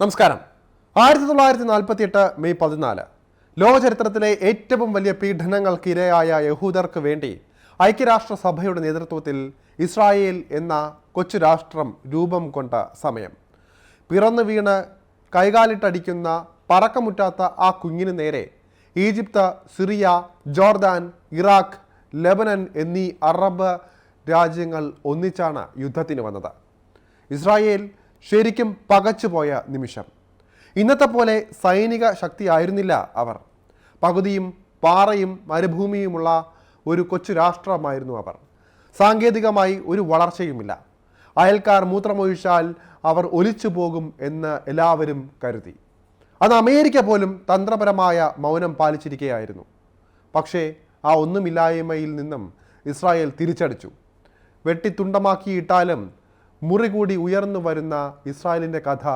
നമസ്കാരം. ആയിരത്തി തൊള്ളായിരത്തി നാൽപ്പത്തി എട്ട് മെയ് പതിനാല് ലോകചരിത്രത്തിലെ ഏറ്റവും വലിയ പീഡനങ്ങൾക്ക് ഇരയായ യഹൂദർക്ക് വേണ്ടി ഐക്യരാഷ്ട്രസഭയുടെ നേതൃത്വത്തിൽ ഇസ്രായേൽ എന്ന കൊച്ചു രാഷ്ട്രം രൂപം കൊണ്ട സമയം. പിറന്നു വീണ് കൈകാലിട്ടടിക്കുന്ന പറക്കമുറ്റാത്ത ആ കുഞ്ഞിന് നേരെ Egypt Syria Jordan Iraq Lebanon എന്നീ അറബ് രാജ്യങ്ങൾ ഒന്നിച്ചാണ് യുദ്ധത്തിന് വന്നത്. ഇസ്രായേൽ ശരിക്കും പകച്ചുപോയ നിമിഷം. ഇന്നത്തെ പോലെ സൈനിക ശക്തിയായിരുന്നില്ല അവർ. പകുതിയും പാറയും മരുഭൂമിയുമുള്ള ഒരു കൊച്ചു രാഷ്ട്രമായിരുന്നു അവർ. സാങ്കേതികമായി ഒരു വളർച്ചയുമില്ല. അയൽക്കാർ മൂത്രമൊഴിച്ചാൽ അവർ ഒലിച്ചു പോകും എന്ന് എല്ലാവരും കരുതി. അത് അമേരിക്ക പോലും തന്ത്രപരമായ മൗനം പാലിച്ചിരിക്കുകയായിരുന്നു പക്ഷേ ആ ഒന്നുമില്ലായ്മയിൽ നിന്നും ഇസ്രായേൽ തിരിച്ചടിച്ചു. വെട്ടിത്തുണ്ടമാക്കിയിട്ടാലും മുറി കൂടി ഉയർന്നു വരുന്ന ഇസ്രായേലിന്റെ കഥ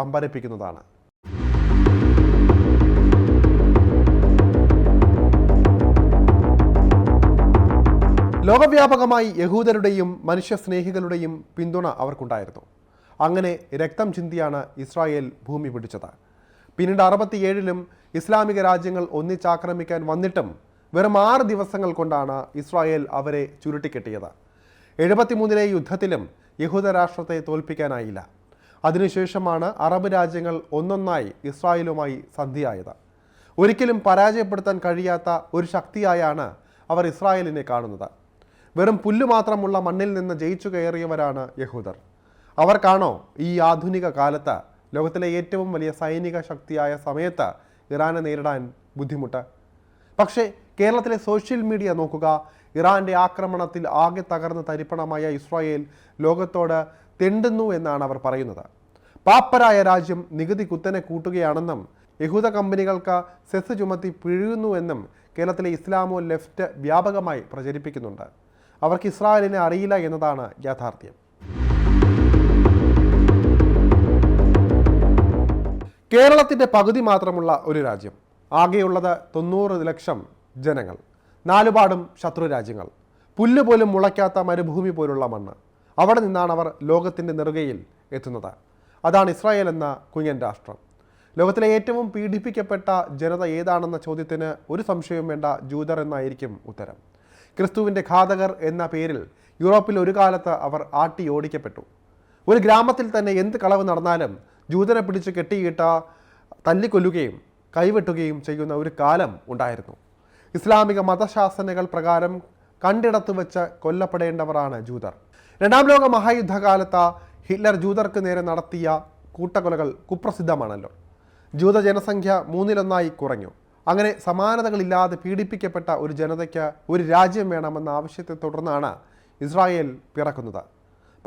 അമ്പരപ്പിക്കുന്നതാണ്. ലോകവ്യാപകമായി യഹൂദരുടെയും മനുഷ്യസ്നേഹികളുടെയും പിന്തുണ അവർക്കുണ്ടായിരുന്നു. അങ്ങനെ രക്തം ചിന്തിയാണ് ഇസ്രായേൽ ഭൂമി പിടിച്ചത്. പിന്നീട് അറുപത്തിയേഴിലും ഇസ്ലാമിക രാജ്യങ്ങൾ ഒന്നിച്ചാക്രമിക്കാൻ വന്നിട്ടും വെറും ആറ് ദിവസങ്ങൾ കൊണ്ടാണ് ഇസ്രായേൽ അവരെ ചുരുട്ടിക്കെട്ടിയത്. എഴുപത്തിമൂന്നിലെ യുദ്ധത്തിലും യഹൂദരാഷ്ട്രത്തെ തോൽപ്പിക്കാനായില്ല. അതിനുശേഷമാണ് അറബ് രാജ്യങ്ങൾ ഒന്നൊന്നായി ഇസ്രായേലുമായി സന്ധിയായത്. ഒരിക്കലും പരാജയപ്പെടുത്താൻ കഴിയാത്ത ഒരു ശക്തിയായാണ് അവർ ഇസ്രായേലിനെ കാണുന്നത്. വെറും പുല്ലു മാത്രമുള്ള മണ്ണിൽ നിന്ന് ജയിച്ചു കയറിയവരാണ് യഹൂദർ. അവർക്കാണോ ഈ ആധുനിക കാലത്ത് ലോകത്തിലെ ഏറ്റവും വലിയ സൈനിക ശക്തിയായ സമയത്ത് ഇറാനെ നേരിടാൻ ബുദ്ധിമുട്ട്? പക്ഷേ കേരളത്തിലെ സോഷ്യൽ മീഡിയ നോക്കുക ഇറാന്റെ ആക്രമണത്തിൽ ആകെ തകർന്ന് തരിപ്പണമായ ഇസ്രായേൽ ലോകത്തോട് തെണ്ടുന്നു എന്നാണ് അവർ പറയുന്നത്. പാപ്പരായ രാജ്യം നികുതി കുത്തനെ കൂട്ടുകയാണെന്നും യഹൂദ കമ്പനികൾക്ക് സെസ് ചുമത്തി പിഴുകുന്നുവെന്നും കേരളത്തിലെ ഇസ്ലാമോ ലെഫ്റ്റ് വ്യാപകമായി പ്രചരിപ്പിക്കുന്നുണ്ട്. അവർക്ക് ഇസ്രായേലിനെ അറിയില്ല എന്നതാണ് യാഥാർത്ഥ്യം. കേരളത്തിന്റെ പകുതി മാത്രമുള്ള ഒരു രാജ്യം ആകെയുള്ളത് തൊണ്ണൂറ് ലക്ഷം ജനങ്ങൾ. നാലുപാടും ശത്രു രാജ്യങ്ങൾ. പുല്ല് പോലും മുളയ്ക്കാത്ത മരുഭൂമി പോലുള്ള മണ്ണ്. അവിടെ നിന്നാണ് അവർ ലോകത്തിന്റെ നെറുകയിൽ എത്തുന്നത്. അതാണ് ഇസ്രായേൽ എന്ന കുഞ്ഞൻ രാഷ്ട്രം. ലോകത്തിലെ ഏറ്റവും പീഡിപ്പിക്കപ്പെട്ട ജനത ഏതാണെന്ന ചോദ്യത്തിന് ഒരു സംശയവും വേണ്ട ജൂതർ എന്നായിരിക്കും ഉത്തരം. ക്രിസ്തുവിന്റെ ഘാതകർ എന്ന പേരിൽ യൂറോപ്പിൽ ഒരു കാലത്ത് അവർ ആട്ടി ഓടിക്കപ്പെട്ടു. ഒരു ഗ്രാമത്തിൽ തന്നെ എന്ത് കളവ് നടന്നാലും ജൂതനെ പിടിച്ച് കെട്ടിയിട്ട തല്ലിക്കൊല്ലുകയും കൈവെട്ടുകയും ചെയ്യുന്ന ഒരു കാലം ഉണ്ടായിരുന്നു. ഇസ്ലാമിക മതശാസനകൾ പ്രകാരം കണ്ടിടത്ത് വെച്ച് കൊല്ലപ്പെടേണ്ടവരാണ് ജൂതർ. രണ്ടാം ലോക മഹായുദ്ധകാലത്ത് ഹിറ്റ്ലർ ജൂതർക്ക് നേരെ നടത്തിയ കൂട്ടക്കൊലകൾ കുപ്രസിദ്ധമാണല്ലോ. ജൂത ജനസംഖ്യ മൂന്നിലൊന്നായി കുറഞ്ഞു. അങ്ങനെ സമാനതകളില്ലാതെ പീഡിപ്പിക്കപ്പെട്ട ഒരു ജനതയ്ക്ക് ഒരു രാജ്യം വേണമെന്ന ആവശ്യത്തെ തുടർന്നാണ് ഇസ്രായേൽ പിറക്കുന്നത്.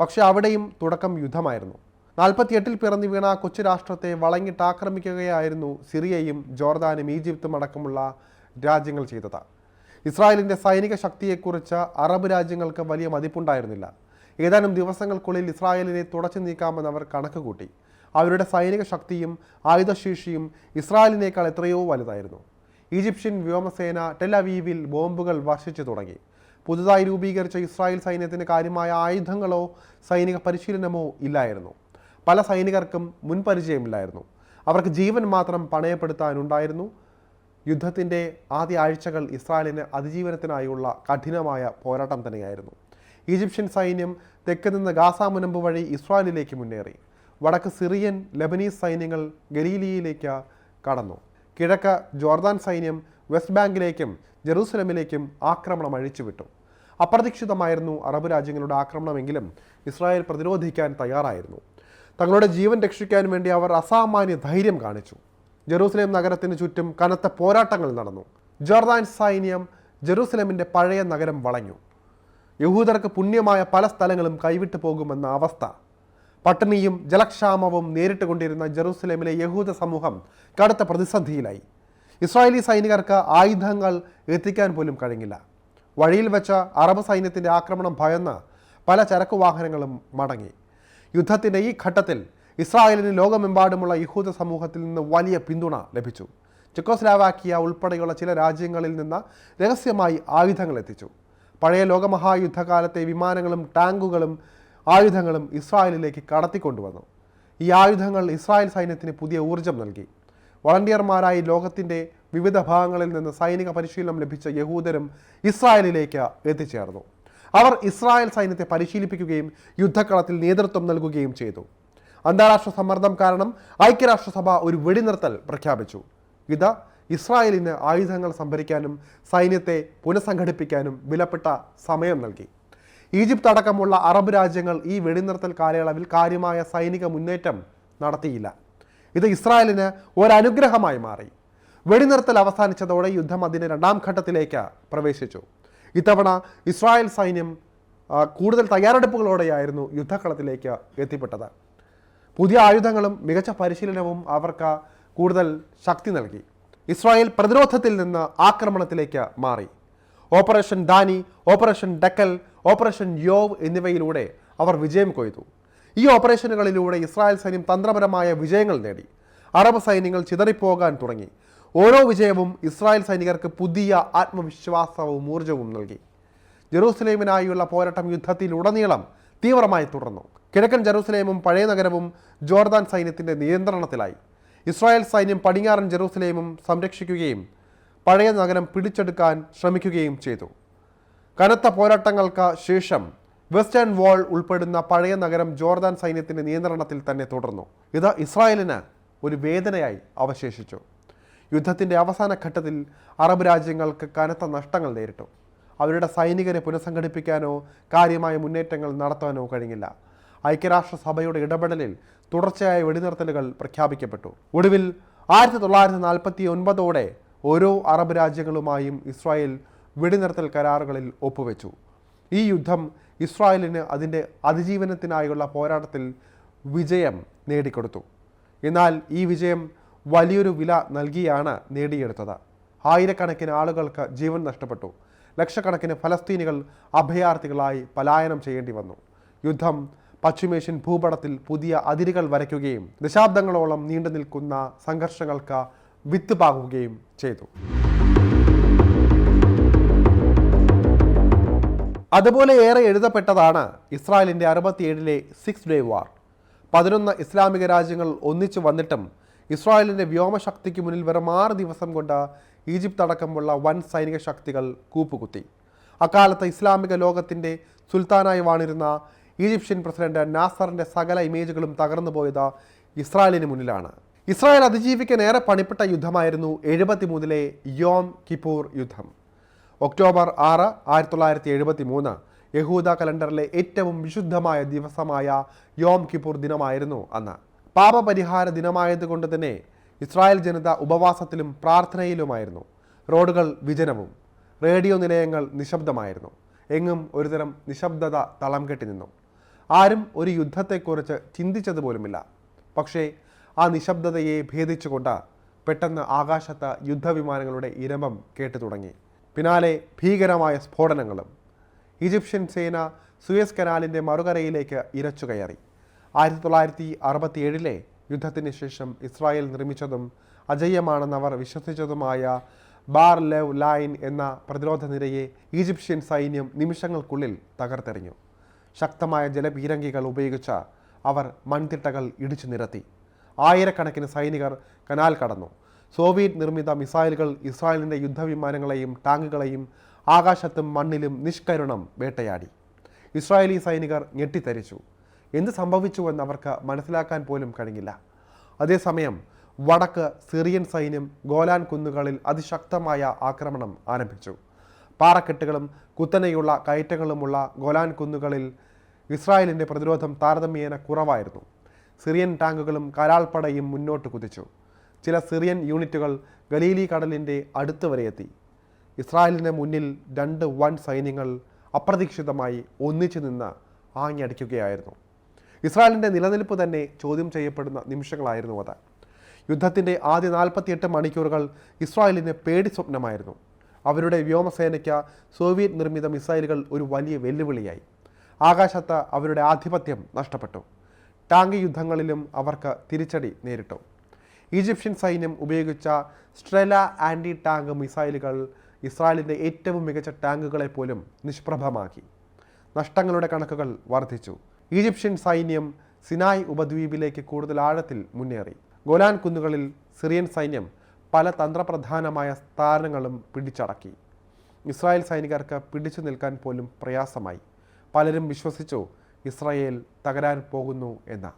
പക്ഷേ അവിടെയും തുടക്കം യുദ്ധമായിരുന്നു. നാൽപ്പത്തിയെട്ടിൽ പിറന്നു വീണ കൊച്ചു രാഷ്ട്രത്തെ വളങ്ങിട്ട് ആക്രമിക്കുകയായിരുന്നു സിറിയയും ജോർദാനും ഈജിപ്തും അടക്കമുള്ള രാജ്യങ്ങൾ ചെയ്തത്. ഇസ്രായേലിന്റെ സൈനിക ശക്തിയെക്കുറിച്ച് അറബ് രാജ്യങ്ങൾക്ക് വലിയ മതിപ്പുണ്ടായിരുന്നില്ല. ഏതാനും ദിവസങ്ങൾക്കുള്ളിൽ ഇസ്രായേലിനെ തുടച്ചു നീക്കാമെന്ന് അവർ കണക്കുകൂട്ടി അവരുടെ സൈനിക ശക്തിയും ആയുധശേഷിയും ഇസ്രായേലിനേക്കാൾ എത്രയോ വലുതായിരുന്നു. ഈജിപ്ഷ്യൻ വ്യോമസേന ടെലവീവിൽ ബോംബുകൾ വർഷിച്ചു തുടങ്ങി. പുതുതായി രൂപീകരിച്ച ഇസ്രായേൽ സൈന്യത്തിന് കാര്യമായ ആയുധങ്ങളോ സൈനിക പരിശീലനമോ ഇല്ലായിരുന്നു. പല സൈനികർക്കും മുൻപരിചയമില്ലായിരുന്നു. അവർക്ക് ജീവൻ മാത്രം പണയപ്പെടുത്താനുണ്ടായിരുന്നു. യുദ്ധത്തിന്റെ ആദ്യ ആഴ്ചകൾ ഇസ്രായേലിന് അതിജീവനത്തിനായുള്ള കഠിനമായ പോരാട്ടം തന്നെയായിരുന്നു. ഈജിപ്ഷ്യൻ സൈന്യം തെക്ക് നിന്ന് ഗാസ മുനമ്പ് വഴി ഇസ്രായേലിലേക്ക് മുന്നേറി. വടക്ക് സിറിയൻ ലബനീസ് സൈന്യങ്ങൾ ഗലീലിയയിലേക്ക് കടന്നു. കിഴക്ക് ജോർദാൻ സൈന്യം വെസ്റ്റ് ബാങ്കിലേക്കും ജെറൂസലമിലേക്കും ആക്രമണം അഴിച്ചുവിട്ടു. അപ്രതീക്ഷിതമായിരുന്നു അറബ് രാജ്യങ്ങളുടെ ആക്രമണമെങ്കിലും ഇസ്രായേൽ പ്രതിരോധിക്കാൻ തയ്യാറായിരുന്നു. തങ്ങളുടെ ജീവൻ രക്ഷിക്കാൻ വേണ്ടി അവർ അസാമാന്യ ധൈര്യം കാണിച്ചു. ജെറൂസലേം നഗരത്തിന് ചുറ്റും കനത്ത പോരാട്ടങ്ങൾ നടന്നു. ജോർദാൻ സൈന്യം ജെറൂസലേമിന്റെ പഴയ നഗരം വളഞ്ഞു. യഹൂദർക്ക് പുണ്യമായ പല സ്ഥലങ്ങളും കൈവിട്ടു പോകുമെന്ന അവസ്ഥ. പട്ടിണിയും ജലക്ഷാമവും നേരിട്ട് കൊണ്ടിരുന്ന ജെറൂസലേമിലെ യഹൂദ സമൂഹം കടുത്ത പ്രതിസന്ധിയിലായി. ഇസ്രായേലി സൈനികർക്ക് ആയുധങ്ങൾ എത്തിക്കാൻ പോലും കഴിഞ്ഞില്ല. വഴിയിൽ വെച്ച അറബ് സൈന്യത്തിന്റെ ആക്രമണം ഭയന്ന് പല ചരക്കു വാഹനങ്ങളും മടങ്ങി. യുദ്ധത്തിന്റെ ഈ ഘട്ടത്തിൽ ഇസ്രായേലിന് ലോകമെമ്പാടുമുള്ള യഹൂദ സമൂഹത്തിൽ നിന്ന് വലിയ പിന്തുണ ലഭിച്ചു. ചെക്കോസ്ലാവാക്കിയ ഉൾപ്പെടെയുള്ള ചില രാജ്യങ്ങളിൽ നിന്ന് രഹസ്യമായി ആയുധങ്ങൾ എത്തിച്ചു. പഴയ ലോകമഹായുദ്ധകാലത്തെ വിമാനങ്ങളും ടാങ്കുകളും ആയുധങ്ങളും ഇസ്രായേലിലേക്ക് കടത്തിക്കൊണ്ടുവന്നു. ഈ ആയുധങ്ങൾ ഇസ്രായേൽ സൈന്യത്തിന് പുതിയ ഊർജം നൽകി. വളണ്ടിയർമാരായി ലോകത്തിന്റെ വിവിധ ഭാഗങ്ങളിൽ നിന്ന് സൈനിക പരിശീലനം ലഭിച്ച യഹൂദരും ഇസ്രായേലിലേക്ക് എത്തിച്ചേർന്നു. അവർ ഇസ്രായേൽ സൈന്യത്തെ പരിശീലിപ്പിക്കുകയും യുദ്ധക്കളത്തിൽ നേതൃത്വം നൽകുകയും ചെയ്തു. അന്താരാഷ്ട്ര സമ്മർദ്ദം കാരണം ഐക്യരാഷ്ട്രസഭ ഒരു വെടിനിർത്തൽ പ്രഖ്യാപിച്ചു. ഇത് ഇസ്രായേലിന് ആയുധങ്ങൾ സംഭരിക്കാനും സൈന്യത്തെ പുനഃസംഘടിപ്പിക്കാനും വിലപ്പെട്ട സമയം നൽകി. ഈജിപ്ത് അടക്കമുള്ള അറബ് രാജ്യങ്ങൾ ഈ വെടിനിർത്തൽ കാലയളവിൽ കാര്യമായ സൈനിക മുന്നേറ്റം നടത്തിയില്ല. ഇത് ഇസ്രായേലിന് ഒരനുഗ്രഹമായി മാറി. വെടിനിർത്തൽ അവസാനിച്ചതോടെ യുദ്ധം അതിന്റെ രണ്ടാം ഘട്ടത്തിലേക്ക് പ്രവേശിച്ചു. ഇത്തവണ ഇസ്രായേൽ സൈന്യം കൂടുതൽ തയ്യാറെടുപ്പുകളോടെയായിരുന്നു യുദ്ധക്കളത്തിലേക്ക് എത്തിപ്പെട്ടത്. പുതിയ ആയുധങ്ങളും മികച്ച പരിശീലനവും അവർക്ക് കൂടുതൽ ശക്തി നൽകി. ഇസ്രായേൽ പ്രതിരോധത്തിൽ നിന്ന് ആക്രമണത്തിലേക്ക് മാറി. Operation Dani operation Dekel operation Yoav എന്നിവയിലൂടെ അവർ വിജയം കൊയ്തു. ഈ ഓപ്പറേഷനുകളിലൂടെ ഇസ്രായേൽ സൈന്യം തന്ത്രപരമായ വിജയങ്ങൾ നേടി. അറബ് സൈന്യങ്ങൾ ചിതറിപ്പോകാൻ തുടങ്ങി. ഓരോ വിജയവും ഇസ്രായേൽ സൈനികർക്ക് പുതിയ ആത്മവിശ്വാസവും ഊർജവും നൽകി. ജെറൂസലേമിനായുള്ള പോരാട്ടം യുദ്ധത്തിലുടനീളം തീവ്രമായി തുടർന്നു. കിഴക്കൻ ജെറൂസലേമും പഴയ നഗരവും ജോർദാൻ സൈന്യത്തിന്റെ നിയന്ത്രണത്തിലായി. ഇസ്രായേൽ സൈന്യം പടിഞ്ഞാറൻ ജെറൂസലേമും സംരക്ഷിക്കുകയും പഴയ നഗരം പിടിച്ചെടുക്കാൻ ശ്രമിക്കുകയും ചെയ്തു. കനത്ത പോരാട്ടങ്ങൾക്ക് ശേഷം വെസ്റ്റേൺ വാൾ ഉൾപ്പെടുന്ന പഴയ നഗരം ജോർദാൻ സൈന്യത്തിന്റെ നിയന്ത്രണത്തിൽ തന്നെ തുടർന്നു. ഇത് ഇസ്രായേലിന് ഒരു വേദനയായി അവശേഷിച്ചു. യുദ്ധത്തിന്റെ അവസാന ഘട്ടത്തിൽ അറബ് രാജ്യങ്ങൾക്ക് കനത്ത നഷ്ടങ്ങൾ നേരിട്ടു. അവരുടെ സൈനികരെ പുനഃസംഘടിപ്പിക്കാനോ കാര്യമായ മുന്നേറ്റങ്ങൾ നടത്താനോ കഴിഞ്ഞില്ല. ഐക്യരാഷ്ട്രസഭയുടെ ഇടപെടലിൽ തുടർച്ചയായ വെടിനിർത്തലുകൾ പ്രഖ്യാപിക്കപ്പെട്ടു. ഒടുവിൽ ആയിരത്തി തൊള്ളായിരത്തി നാൽപ്പത്തി ഒൻപതോടെ ഓരോ അറബ് രാജ്യങ്ങളുമായും ഇസ്രായേൽ വെടിനിർത്തൽ കരാറുകളിൽ ഒപ്പുവെച്ചു. ഈ യുദ്ധം ഇസ്രായേലിന് അതിന്റെ അതിജീവനത്തിനായുള്ള പോരാട്ടത്തിൽ വിജയം നേടിക്കൊടുത്തു. എന്നാൽ ഈ വിജയം വലിയൊരു വില നൽകിയാണ് നേടിയെടുത്തത്. ആയിരക്കണക്കിന് ആളുകൾക്ക് ജീവൻ നഷ്ടപ്പെട്ടു. ലക്ഷക്കണക്കിന് ഫലസ്തീനികൾ അഭയാർത്ഥികളായി പലായനം ചെയ്യേണ്ടി വന്നു. യുദ്ധം പശ്ചിമേഷ്യൻ ഭൂപടത്തിൽ പുതിയ അതിരുകൾ വരയ്ക്കുകയും ദശാബ്ദങ്ങളോളം നീണ്ടു നിൽക്കുന്ന സംഘർഷങ്ങൾക്ക് വിത്ത് പാകുകയും ചെയ്തു. അതുപോലെ ഏറെ എഴുതപ്പെട്ടതാണ് ഇസ്രായേലിന്റെ അറുപത്തിയേഴിലെ സിക്സ് ഡേ വാർ പതിനൊന്ന് ഇസ്ലാമിക രാജ്യങ്ങൾ ഒന്നിച്ചു വന്നിട്ടും ഇസ്രായേലിന്റെ വ്യോമശക്തിക്ക് മുന്നിൽ വെറും ആറ് ദിവസം കൊണ്ട് ഈജിപ്ത് അടക്കമുള്ള വൻ സൈനിക ശക്തികൾ കൂപ്പുകുത്തി. അക്കാലത്ത് ഇസ്ലാമിക ലോകത്തിന്റെ സുൽത്താനായി വാണിരുന്ന ഈജിപ്ഷ്യൻ പ്രസിഡന്റ് നാസറിന്റെ സകല ഇമേജുകളും തകർന്നു പോയത് ഇസ്രായേലിന് മുന്നിലാണ്. ഇസ്രായേൽ അതിജീവിക്കാൻ ഏറെ പണിപ്പെട്ട യുദ്ധമായിരുന്നു എഴുപത്തി മൂന്നിലെ യോം കിപ്പൂർ യുദ്ധം. ഒക്ടോബർ ആറ് ആയിരത്തി തൊള്ളായിരത്തി എഴുപത്തി മൂന്ന് യഹൂദ കലണ്ടറിലെ ഏറ്റവും വിശുദ്ധമായ ദിവസമായ യോം കിപ്പൂർ ദിനമായിരുന്നു അന്ന്. പാപപരിഹാര ദിനമായതുകൊണ്ട് തന്നെ ഇസ്രായേൽ ജനത ഉപവാസത്തിലും പ്രാർത്ഥനയിലുമായിരുന്നു. റോഡുകൾ വിജനവും. റേഡിയോ നിലയങ്ങൾ നിശബ്ദമായിരുന്നു. എങ്ങും ഒരുതരം നിശബ്ദത തളം കെട്ടി നിന്നു. ആരും ഒരു യുദ്ധത്തെക്കുറിച്ച് ചിന്തിച്ചതുപോലുമില്ല. പക്ഷേ ആ നിശബ്ദതയെ ഭേദിച്ചുകൊണ്ട് പെട്ടെന്ന് ആകാശത്ത് യുദ്ധവിമാനങ്ങളുടെ ഇരമ്പം കേട്ടു തുടങ്ങി. പിന്നാലെ ഭീകരമായ സ്ഫോടനങ്ങളും. ഈജിപ്ഷ്യൻ സേന സുയസ് കനാലിന്റെ മറുകരയിലേക്ക് ഇരച്ചു കയറി. ആയിരത്തി തൊള്ളായിരത്തി അറുപത്തി ഏഴിലെ യുദ്ധത്തിന് ശേഷം ഇസ്രായേൽ നിർമ്മിച്ചതും അജയ്യമാണെന്ന് അവർ വിശ്വസിച്ചതുമായ ബാർ ലെവ് ലൈൻ എന്ന പ്രതിരോധ നിരയെ ഈജിപ്ഷ്യൻ സൈന്യം നിമിഷങ്ങൾക്കുള്ളിൽ തകർത്തെറിഞ്ഞു. ശക്തമായ ജലപീരങ്കികൾ ഉപയോഗിച്ച അവർ മൺതിട്ടകൾ ഇടിച്ചു നിരത്തി. ആയിരക്കണക്കിന് സൈനികർ കനാൽ കടന്നു. സോവിയറ്റ് നിർമ്മിത മിസൈലുകൾ ഇസ്രായേലിന്റെ യുദ്ധവിമാനങ്ങളെയും ടാങ്കുകളെയും ആകാശത്തും മണ്ണിലും നിഷ്കരുണം വേട്ടയാടി. ഇസ്രായേലി സൈനികർ ഞെട്ടിത്തരിച്ചു എന്ത് സംഭവിച്ചുവെന്ന് അവർക്ക് മനസ്സിലാക്കാൻ പോലും കഴിഞ്ഞില്ല. അതേസമയം വടക്ക് സിറിയൻ സൈന്യം ഗോലാൻ കുന്നുകളിൽ അതിശക്തമായ ആക്രമണം ആരംഭിച്ചു. പാറക്കെട്ടുകളും കുത്തനെയുള്ള കയറ്റങ്ങളുമുള്ള ഗോലാൻ കുന്നുകളിൽ ഇസ്രായേലിന്റെ പ്രതിരോധം താരതമ്യേന കുറവായിരുന്നു. സിറിയൻ ടാങ്കുകളും കരാൾപ്പടയും മുന്നോട്ട് കുതിച്ചു. ചില സിറിയൻ യൂണിറ്റുകൾ ഗലീലി കടലിന്റെ അടുത്ത് വരെ എത്തി. ഇസ്രായേലിന് മുന്നിൽ രണ്ട് വൻ സൈന്യങ്ങൾ അപ്രതീക്ഷിതമായി ഒന്നിച്ചു നിന്ന് ആഞ്ഞടിക്കുകയായിരുന്നു. ഇസ്രായേലിന്റെ നിലനിൽപ്പ് തന്നെ ചോദ്യം ചെയ്യപ്പെടുന്ന നിമിഷങ്ങളായിരുന്നു അത്. യുദ്ധത്തിന്റെ ആദ്യ നാൽപ്പത്തിയെട്ട് മണിക്കൂറുകൾ ഇസ്രായേലിന് പേടി സ്വപ്നമായിരുന്നു. അവരുടെ വ്യോമസേനയ്ക്ക് സോവിയറ്റ് നിർമ്മിത മിസൈലുകൾ ഒരു വലിയ വെല്ലുവിളിയായി. ആകാശത്ത് അവരുടെ ആധിപത്യം നഷ്ടപ്പെട്ടു. ടാങ്ക് യുദ്ധങ്ങളിലും അവർക്ക് തിരിച്ചടി നേരിട്ടു. ഈജിപ്ഷ്യൻ സൈന്യം ഉപയോഗിച്ച സ്ട്രെല ആന്റി ടാങ്ക് മിസൈലുകൾ ഇസ്രായേലിന്റെ ഏറ്റവും മികച്ച ടാങ്കുകളെ പോലും നിഷ്പ്രഭമാക്കി. നഷ്ടങ്ങളുടെ കണക്കുകൾ വർദ്ധിച്ചു. ഈജിപ്ഷ്യൻ സൈന്യം സിനായ് ഉപദ്വീപിലേക്ക് കൂടുതൽ ആഴത്തിൽ മുന്നേറി. ഗോലാൻ കുന്നുകളിൽ സിറിയൻ സൈന്യം പല തന്ത്രപ്രധാനമായ സ്ഥാനങ്ങളും പിടിച്ചടക്കി. ഇസ്രായേൽ സൈനികർക്ക് പിടിച്ചു നിൽക്കാൻ പോലും പ്രയാസമായി. പലരും വിശ്വസിച്ചു ഇസ്രായേൽ തകരാൻ പോകുന്നു എന്ന്.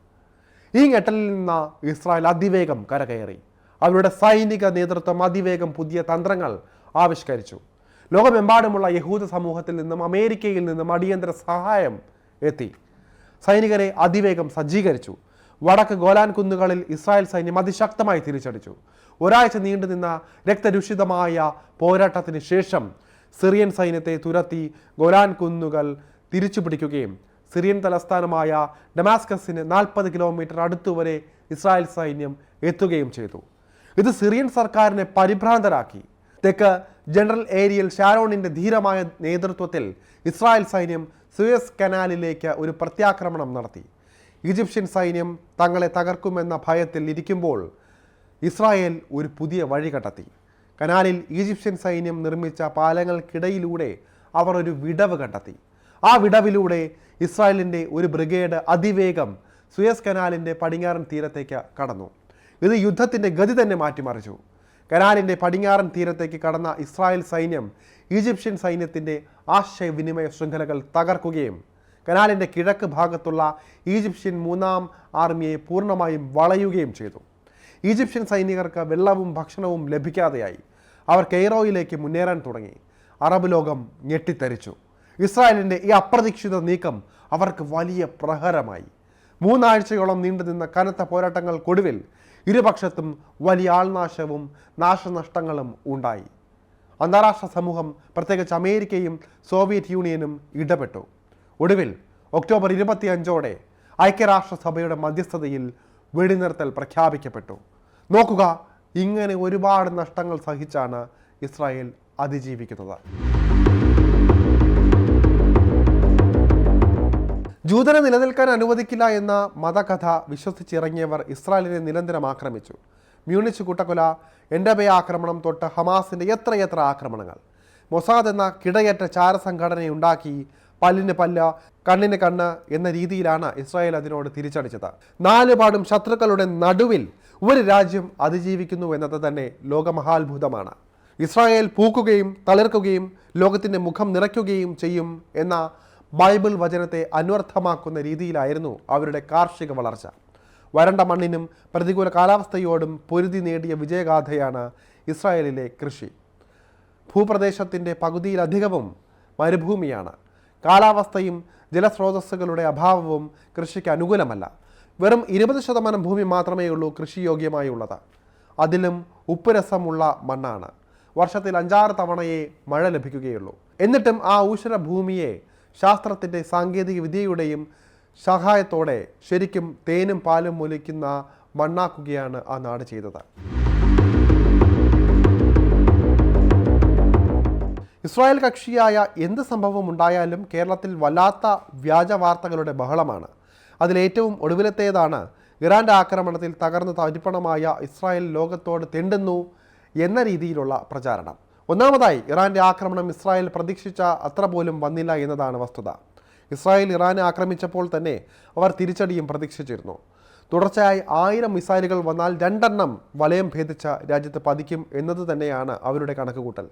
ഈ ഞെട്ടലിൽ നിന്ന് ഇസ്രായേൽ അതിവേഗം കരകയറി. അവരുടെ സൈനിക നേതൃത്വം അതിവേഗം പുതിയ തന്ത്രങ്ങൾ ആവിഷ്കരിച്ചു. ലോകമെമ്പാടുമുള്ള യഹൂദ സമൂഹത്തിൽ നിന്നും അമേരിക്കയിൽ നിന്നും അടിയന്തര സഹായം എത്തി. സൈനികരെ അതിവേഗം സജ്ജീകരിച്ചു. വടക്ക് ഗോലാൻ കുന്നുകളിൽ ഇസ്രായേൽ സൈന്യം അതിശക്തമായി തിരിച്ചടിച്ചു. ഒരാഴ്ച നീണ്ടുനിന്ന രക്തരുഷിതമായ പോരാട്ടത്തിന് ശേഷം സിറിയൻ സൈന്യത്തെ തുരത്തി ഗോലാൻ കുന്നുകൾ തിരിച്ചു പിടിക്കുകയും സിറിയൻ തലസ്ഥാനമായ ഡമാസ്കസിന് നാൽപ്പത് കിലോമീറ്റർ അടുത്തുവരെ ഇസ്രായേൽ സൈന്യം എത്തുകയും ചെയ്തു. ഇത് സിറിയൻ സർക്കാരിനെ പരിഭ്രാന്തരാക്കി. തെക്ക് ജനറൽ ഏരിയൽ ഷാരോണിന്റെ ധീരമായ നേതൃത്വത്തിൽ ഇസ്രായേൽ സൈന്യം സുയസ് കനാലിലേക്ക് ഒരു പ്രത്യാക്രമണം നടത്തി. ഈജിപ്ഷ്യൻ സൈന്യം തങ്ങളെ തകർക്കുമെന്ന ഭയത്തിൽ ഇരിക്കുമ്പോൾ ഇസ്രായേൽ ഒരു പുതിയ വഴി കണ്ടെത്തി. കനാലിൽ ഈജിപ്ഷ്യൻ സൈന്യം നിർമ്മിച്ച പാലങ്ങൾക്കിടയിലൂടെ അവർ ഒരു വിടവ് കണ്ടെത്തി. ആ വിടവിലൂടെ ഇസ്രായേലിന്റെ ഒരു ബ്രിഗേഡ് അതിവേഗം സുയസ് കനാലിന്റെ പടിഞ്ഞാറൻ തീരത്തേക്ക് കടന്നു. ഇത് യുദ്ധത്തിന്റെ ഗതി തന്നെ മാറ്റിമറിച്ചു. കനാലിന്റെ പടിഞ്ഞാറൻ തീരത്തേക്ക് കടന്ന ഇസ്രായേൽ സൈന്യം ഈജിപ്ഷ്യൻ സൈന്യത്തിന്റെ ആശയവിനിമയ ശൃംഖലകൾ തകർക്കുകയും കനാലിന്റെ കിഴക്ക് ഭാഗത്തുള്ള ഈജിപ്ഷ്യൻ മൂന്നാം ആർമിയെ പൂർണമായും വളയുകയും ചെയ്തു. ഈജിപ്ഷ്യൻ സൈനികർക്ക് വെള്ളവും ഭക്ഷണവും ലഭിക്കാതെയായി അവർ കെയ്റോയിലേക്ക് മുന്നേറാൻ തുടങ്ങി. അറബ് ലോകം ഞെട്ടിത്തരിച്ചു. ഇസ്രായേലിന്റെ ഈ അപ്രതീക്ഷിത നീക്കം അവർക്ക് വലിയ പ്രഹരമായി. മൂന്നാഴ്ചയോളം നീണ്ടുനിന്ന കനത്ത പോരാട്ടങ്ങൾക്കൊടുവിൽ ഇരുപക്ഷത്തും വലിയ ആൾനാശവും നാശനഷ്ടങ്ങളും ഉണ്ടായി. അന്താരാഷ്ട്ര സമൂഹം പ്രത്യേകിച്ച് അമേരിക്കയും സോവിയറ്റ് യൂണിയനും ഇടപെട്ടു. ഒടുവിൽ ഒക്ടോബർ ഇരുപത്തിയഞ്ചോടെ ഐക്യരാഷ്ട്രസഭയുടെ മധ്യസ്ഥതയിൽ വെടിനിർത്തൽ പ്രഖ്യാപിക്കപ്പെട്ടു. നോക്കുക ഇങ്ങനെ ഒരുപാട് നഷ്ടങ്ങൾ സഹിച്ചാണ് ഇസ്രായേൽ അതിജീവിക്കുന്നത്. ജൂതനെ നിലനിൽക്കാൻ അനുവദിക്കില്ല എന്ന മതകഥ വിശ്വസിച്ചിറങ്ങിയവർ ഇസ്രായേലിനെ നിരന്തരം ആക്രമിച്ചു. മ്യൂണിച്ച് കൂട്ടക്കൊല എൻഡബെ ആക്രമണം തൊട്ട് ഹമാസിന്റെ എത്രയെത്ര ആക്രമണങ്ങൾ. മൊസാദ് എന്ന കിടയറ്റ ചാരസംഘടനയുണ്ടാക്കി പല്ലിന് പല്ല കണ്ണിന് കണ്ണ് എന്ന രീതിയിലാണ് ഇസ്രായേൽ അതിനോട് തിരിച്ചടിച്ചത്. നാലുപാടും ശത്രുക്കളുടെ നടുവിൽ ഒരു രാജ്യം അതിജീവിക്കുന്നു എന്നത് തന്നെ ലോകമഹാത്ഭുതമാണ്. ഇസ്രായേൽ പൂക്കുകയും തളിർക്കുകയും ലോകത്തിന്റെ മുഖം നിറയ്ക്കുകയും ചെയ്യും എന്ന ബൈബിൾ വചനത്തെ അന്വർത്ഥമാക്കുന്ന രീതിയിലായിരുന്നു അവരുടെ കാർഷിക വളർച്ച. വരണ്ട മണ്ണിനും പ്രതികൂല കാലാവസ്ഥയോടും പൊരുതി നേടിയ വിജയഗാഥയാണ് ഇസ്രായേലിലെ കൃഷി. ഭൂപ്രദേശത്തിന്റെ പകുതിയിലധികവും മരുഭൂമിയാണ്. കാലാവസ്ഥയും ജലസ്രോതസ്സുകളുടെ അഭാവവും കൃഷിക്ക് അനുകൂലമല്ല. വെറും ഇരുപത് ശതമാനം ഭൂമി മാത്രമേ ഉള്ളൂ കൃഷിയോഗ്യമായി ഉള്ളത് അതിലും ഉപ്പുരസമുള്ള മണ്ണാണ്. വർഷത്തിൽ അഞ്ചാറ് തവണയേ മഴ ലഭിക്കുകയുള്ളൂ. എന്നിട്ടും ആ ഊശ്വര ഭൂമിയെ ശാസ്ത്രത്തിന്റെ സാങ്കേതിക വിദ്യയുടെയും സഹായത്തോടെ ശരിക്കും തേനും പാലും മുലിക്കുന്ന മണ്ണാക്കുകയാണ് ആ നാട് ചെയ്തത്. ഇസ്രായേൽ കക്ഷിയായ എന്ത് സംഭവം ഉണ്ടായാലും കേരളത്തിൽ വല്ലാത്ത വ്യാജ വാർത്തകളുടെ ബഹളമാണ്. അതിലേറ്റവും ഒടുവിലത്തേതാണ് ഇറാന്റെ ആക്രമണത്തിൽ തകർന്ന് തരിപ്പണമായ ഇസ്രായേൽ ലോകത്തോട് തെണ്ടുന്നു എന്ന രീതിയിലുള്ള പ്രചാരണം. ഒന്നാമതായി ഇറാന്റെ ആക്രമണം ഇസ്രായേൽ പ്രതീക്ഷിച്ച അത്ര പോലും വന്നില്ല എന്നതാണ് വസ്തുത. ഇസ്രായേൽ ഇറാനെ ആക്രമിച്ചപ്പോൾ തന്നെ അവർ തിരിച്ചടിയും പ്രതീക്ഷിച്ചിരുന്നു. തുടർച്ചയായി ആയിരം മിസൈലുകൾ വന്നാൽ രണ്ടെണ്ണം വലയം ഭേദിച്ച രാജ്യത്ത് പതിക്കും എന്നത് തന്നെയാണ് അവരുടെ കണക്കുകൂട്ടൽ.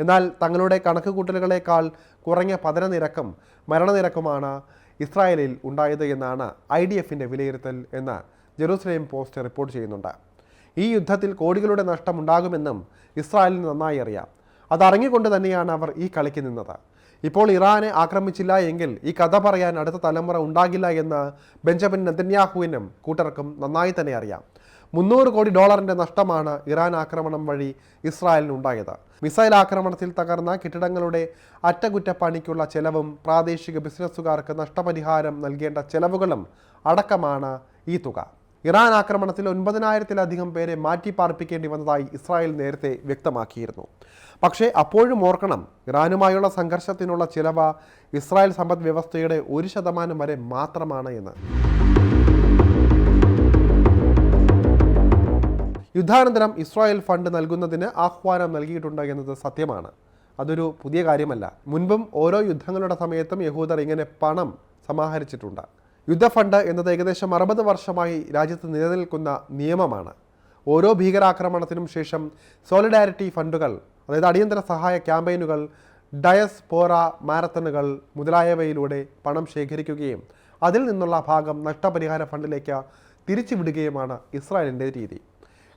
എന്നാൽ തങ്ങളുടെ കണക്കുകൂട്ടലുകളേക്കാൾ കുറഞ്ഞ പതനനിരക്കും മരണനിരക്കുമാണ് ഇസ്രായേലിൽ ഉണ്ടായത് എന്നാണ് ഐ ഡി എഫിന്റെ വിലയിരുത്തൽ എന്ന് ജെറൂസലേം പോസ്റ്റ് റിപ്പോർട്ട് ചെയ്യുന്നുണ്ട്. ഈ യുദ്ധത്തിൽ കോടികളുടെ നഷ്ടമുണ്ടാകുമെന്നും ഇസ്രായേലിന് നന്നായി അറിയാം. അതറിഞ്ഞുകൊണ്ട് തന്നെയാണ് അവർ ഈ കളിക്ക് നിന്നത്. ഇപ്പോൾ ഇറാനെ ആക്രമിച്ചില്ല എങ്കിൽ ഈ കഥ പറയാൻ അടുത്ത തലമുറ ഉണ്ടാകില്ല എന്ന് ബെഞ്ചമിൻ നെതന്യാഹുവിനും കൂട്ടർക്കും നന്നായി തന്നെ അറിയാം. മുന്നൂറ് കോടി ഡോളറിന്റെ നഷ്ടമാണ് ഇറാൻ ആക്രമണം വഴി ഇസ്രായേലിന് ഉണ്ടായത്. മിസൈൽ ആക്രമണത്തിൽ തകർന്ന കെട്ടിടങ്ങളുടെ അറ്റകുറ്റപ്പണിക്കുള്ള ചെലവും പ്രാദേശിക ബിസിനസ്സുകാർക്ക് നഷ്ടപരിഹാരം നൽകേണ്ട ചെലവുകളും അടക്കമാണ് ഈ തുക. ഇറാൻ ആക്രമണത്തിൽ ഒൻപതിനായിരത്തിലധികം പേരെ മാറ്റി പാർപ്പിക്കേണ്ടി വന്നതായി ഇസ്രായേൽ നേരത്തെ വ്യക്തമാക്കിയിരുന്നു. പക്ഷേ അപ്പോഴും ഓർക്കണം ഇറാനുമായുള്ള സംഘർഷത്തിനുള്ള ചിലവ് ഇസ്രായേൽ സമ്പദ് വ്യവസ്ഥയുടെ ഒരു ശതമാനം വരെ മാത്രമാണ് എന്ന്. യുദ്ധാനന്തരം ഇസ്രായേൽ ഫണ്ട് നൽകുന്നതിന് ആഹ്വാനം നൽകിയിട്ടുണ്ട് എന്നത് സത്യമാണ്. അതൊരു പുതിയ കാര്യമല്ല. മുൻപും ഓരോ യുദ്ധങ്ങളുടെ സമയത്തും യഹൂദർ ഇങ്ങനെ പണം സമാഹരിച്ചിട്ടുണ്ട്. യുദ്ധ ഫണ്ട് എന്നത് ഏകദേശം അറുപത് വർഷമായി രാജ്യത്ത് നിലനിൽക്കുന്ന നിയമമാണ്. ഓരോ ഭീകരാക്രമണത്തിനും ശേഷം സോളിഡാരിറ്റി ഫണ്ടുകൾ അതായത് അടിയന്തര സഹായ ക്യാമ്പയിനുകൾ ഡയസ് പോറ മാരത്തണുകൾ മുതലായവയിലൂടെ പണം ശേഖരിക്കുകയും അതിൽ നിന്നുള്ള ഭാഗം നഷ്ടപരിഹാര ഫണ്ടിലേക്ക് തിരിച്ചുവിടുകയുമാണ് ഇസ്രായേലിന്റെ രീതി.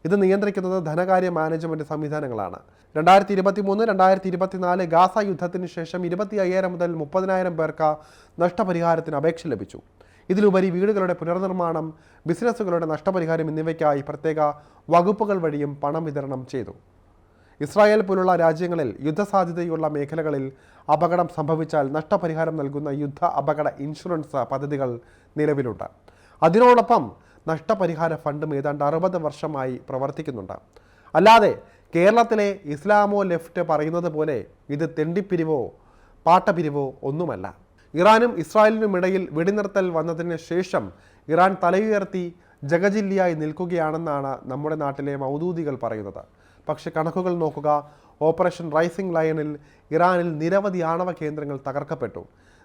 ഇത് നിയന്ത്രിക്കുന്നത് ധനകാര്യ മാനേജ്മെന്റ് സംവിധാനങ്ങളാണ്. രണ്ടായിരത്തി ഇരുപത്തി മൂന്ന് രണ്ടായിരത്തി ഇരുപത്തിനാല് ഗാസ യുദ്ധത്തിന് ശേഷം ഇരുപത്തി അയ്യായിരം മുതൽ മുപ്പതിനായിരം പേർക്ക് നഷ്ടപരിഹാരത്തിന് അപേക്ഷ ലഭിച്ചു. ഇതിലുപരി വീടുകളുടെ പുനർനിർമ്മാണം ബിസിനസ്സുകളുടെ നഷ്ടപരിഹാരം എന്നിവയ്ക്കായി പ്രത്യേക വകുപ്പുകൾ വഴിയും പണം വിതരണം ചെയ്തു. ഇസ്രായേൽ പോലുള്ള രാജ്യങ്ങളിൽ യുദ്ധസാധ്യതയുള്ള മേഖലകളിൽ അപകടം സംഭവിച്ചാൽ നഷ്ടപരിഹാരം നൽകുന്ന യുദ്ധ അപകട ഇൻഷുറൻസ് പദ്ധതികൾ നിലവിലുണ്ട്. അതിനോടൊപ്പം നഷ്ടപരിഹാര ഫണ്ടും ഏതാണ്ട് അറുപത് വർഷമായി പ്രവർത്തിക്കുന്നുണ്ട്. അല്ലാതെ കേരളത്തിലെ ഇസ്ലാമോ ലെഫ്റ്റ് പറയുന്നത് പോലെ ഇത് തെണ്ടിപ്പിരിവോ പാട്ടപിരിവോ ഒന്നുമല്ല. ഇറാനും ഇസ്രായേലിനും ഇടയിൽ വെടിനിർത്തൽ വന്നതിന് ശേഷം ഇറാൻ തലയുയർത്തി ജഗജില്ലിയായി നിൽക്കുകയാണെന്നാണ് നമ്മുടെ നാട്ടിലെ മൗദൂദികൾ പറയുന്നത്. പക്ഷേ കണക്കുകൾ നോക്കുക ഓപ്പറേഷൻ റൈസിംഗ് ലയണിൽ ഇറാനിൽ നിരവധി ആണവ കേന്ദ്രങ്ങൾ തകർക്കപ്പെട്ടു.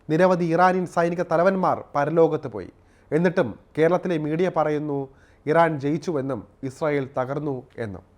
നിരവധി ഇറാനിയൻ സൈനിക തലവന്മാർ പരലോകത്ത് പോയി. എന്നിട്ടും കേരളത്തിലെ മീഡിയ പറയുന്നു ഇറാൻ ജയിച്ചുവെന്നും ഇസ്രായേൽ തകർന്നു എന്നും.